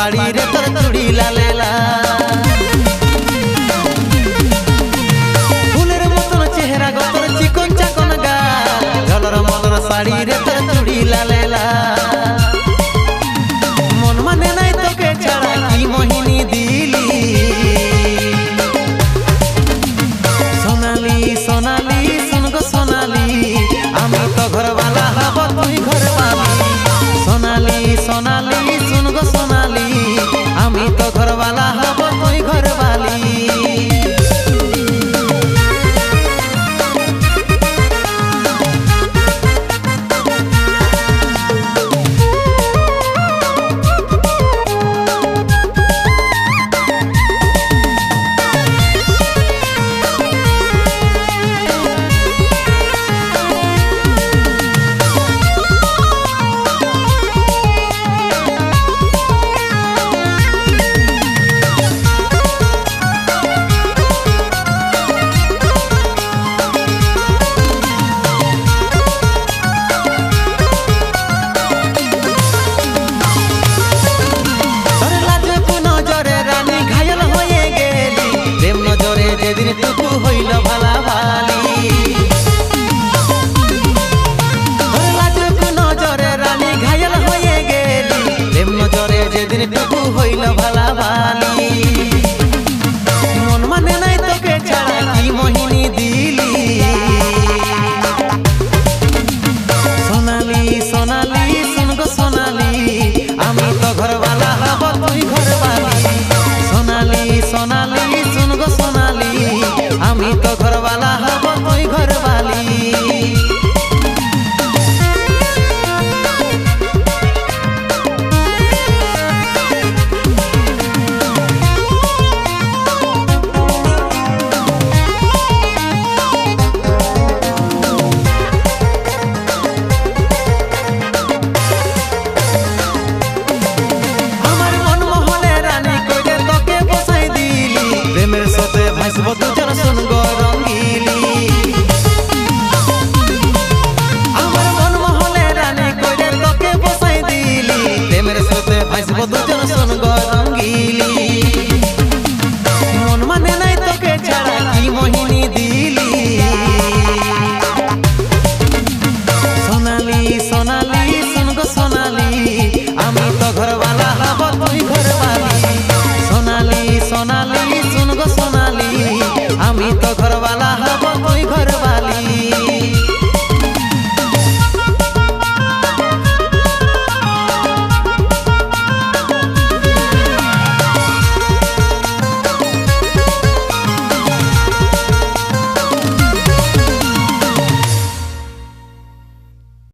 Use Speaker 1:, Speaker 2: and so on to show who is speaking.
Speaker 1: পাড়িরে তোর চুড়ি লালেলা। ফুলের মতন চেহারা গতর চিকন চাকন গা। জলর মলর শাড়িরে তোর চুড়ি লালেলা। সেদিন টুকু হইল ভালো Quando Deus nos